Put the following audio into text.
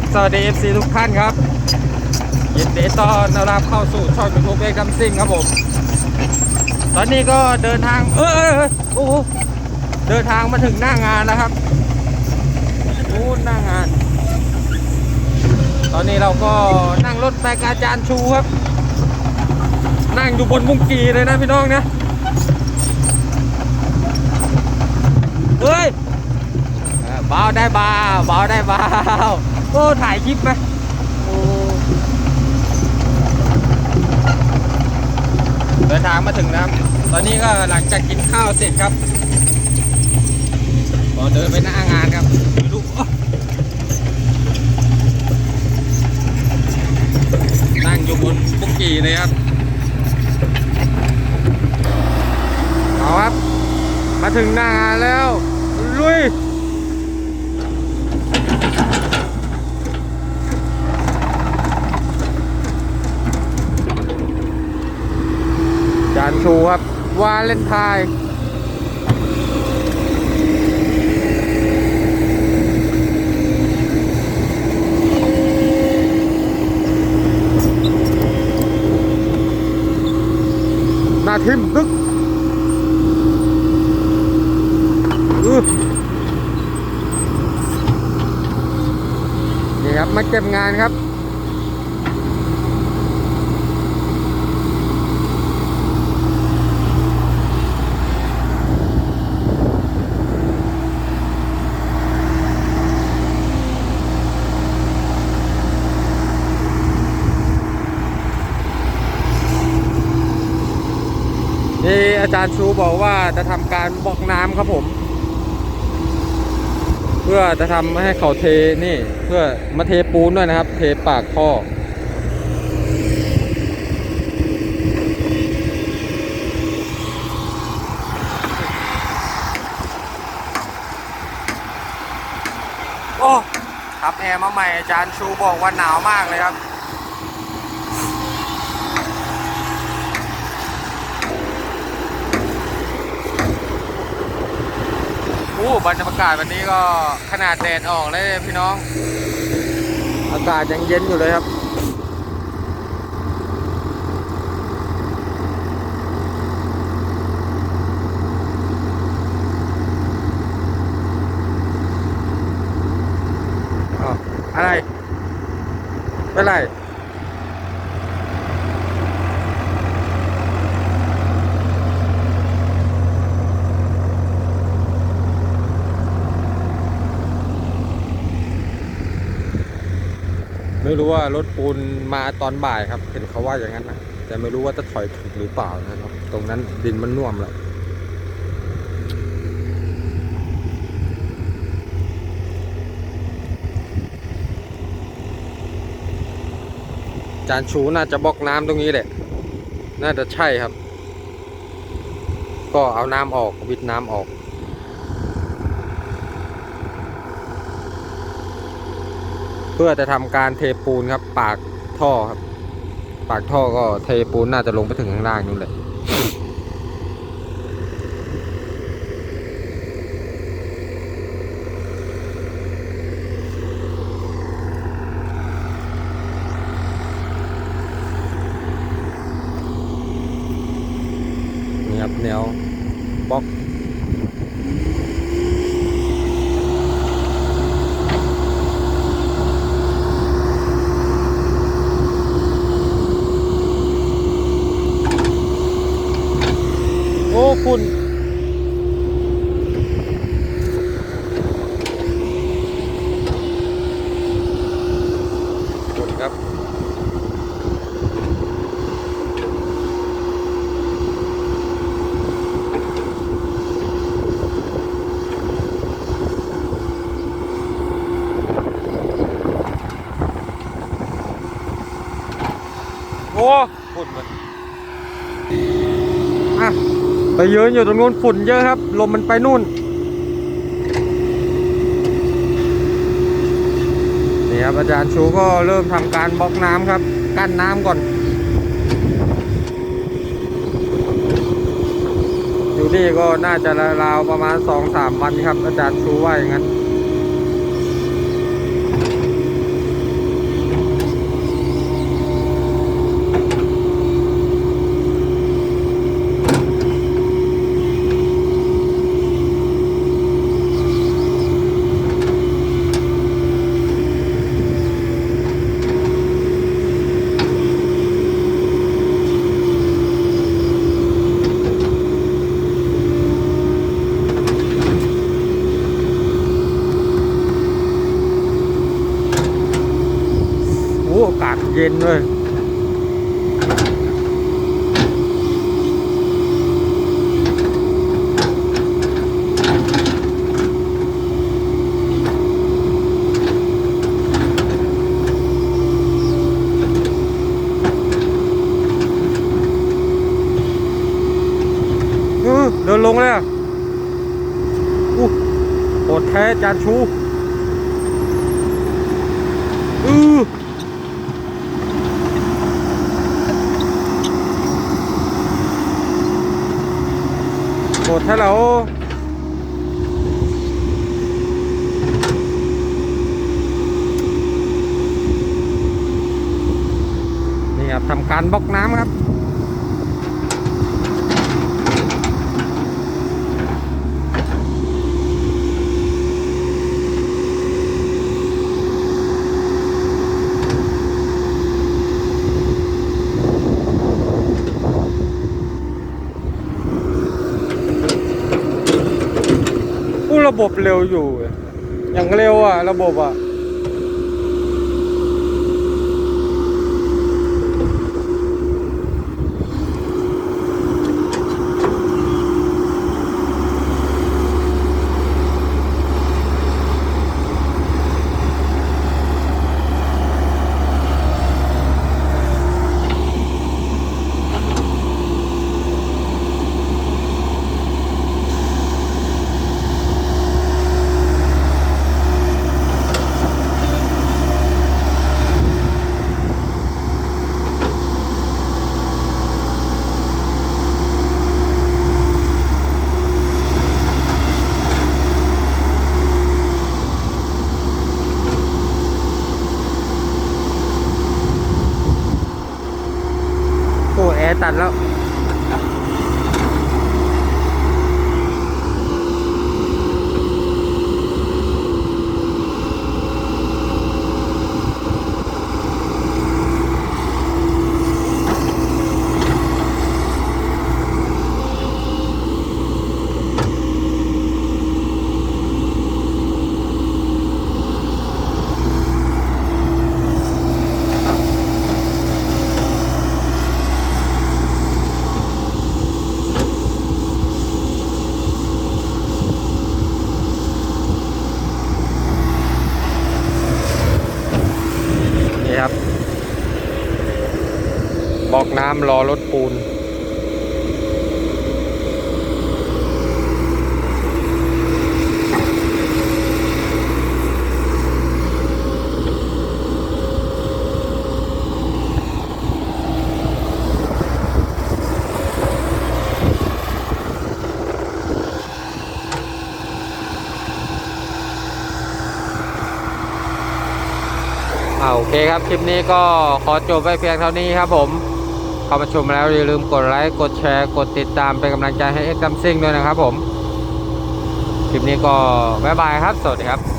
ครับสวัสดี FC ทุกท่านครับ ยินดีต้อนรับเข้าสู่ช่องยูทูบเอกดัมซิ่งครับผม ตอนนี้ก็เดินทางเออเออเออโอ้โหเดินทางมาถึงหน้างานแล้วครับโอ้หน้างาน ตอนนี้เราก็นั่งรถไปกับอาจารย์ชูครับ นั่งอยู่บนมุงกีเลยนะพี่น้องนะ เฮ้ย เบาได้เบาเบาได้เบาโอ้ถ่ายคลิปไหมเดินทางมาถึงแล้วตอนนี้ก็หลังจากกินข้าวเสร็จครับก็เดินไปหน้างานครับลูกนั่งอยู่บนปุกกี้เลยครับเอาครับ มาถึงหน้างานแล้ว ลุย จานชูครับ วาเลนไทน์นาทิมตึกอื้อนี่ครับ มา เก็บงานครับ นี่อาจารย์ชูบอกว่าจะทำการบอกน้ำครับผม พื่อจะทำให้เขาเทนี่ เพื่อมาเทปูนด้วยนะครับ เทปากท่อโอ้ขับแอร์มาใหม่อาจารย์ชูบอกว่าหนาวมากเลยครับ โอ้บรรยากาศวันนี้ก็ขนาดแดดออกเลยพี่น้อง อากาศยังเย็นอยู่เลยครับอ้าวอะไรเป็นไร ไม่รู้ว่ารถปูนมาตอนบ่ายครับ เห็นเขาว่าอย่างนั้นนะแต่ไม่รู้ว่าจะถอยถึงหรือเปล่านะครับ ตรงนั้นดินมันน่วมแล้วจานชูน่าจะบล็อกน้ำตรงนี้แหละ น่าจะใช่ครับ ก็เอาน้ำออกวิดน้ำออก เพื่อจะทำการเทปูนครับ ปากท่อครับ ปากท่อก็เทปูนน่าจะลงไปถึงข้างล่างนู่นเลยนี่ครับแนวบล็อก ฝุ่นมันไปยืนอยู่ตรงนู้นฝุ่นเยอะครับ ลมมันไปนู่น นี่ครับอาจารย์ชูก็เริ่มทำการบล็อกน้ำครับ กั้นน้ำก่อน อยู่นี่ก็น่าจะราวประมาณสองสามวันครับ อาจารย์ชูว่าอย่างนั้น เย็นเลยเดินลงเลยอะอู้โหดแท้จานชู อือ โหดแท้แล้วนี่ครับทำการบล็อกน้ำครับ บบเร็วอยู่ อย่างเร็วอะ ระบบอะ โอ้ แอร์ตัดแล้ว นี่ครับ บอก น้ำรอรถปูนอ่าโอเคครับ คลิปนี้ก็ขอจบไปเพียงเท่านี้ครับผม เข้ามาชมแล้วอย่าลืมกดไลค์กดแชร์ กดติดตามเป็นกำลังใจให้เอ็กซ์ซัมซิงด้วยนะครับผม คลิปนี้ก็บ๊ายบายครับ สวัสดีครับ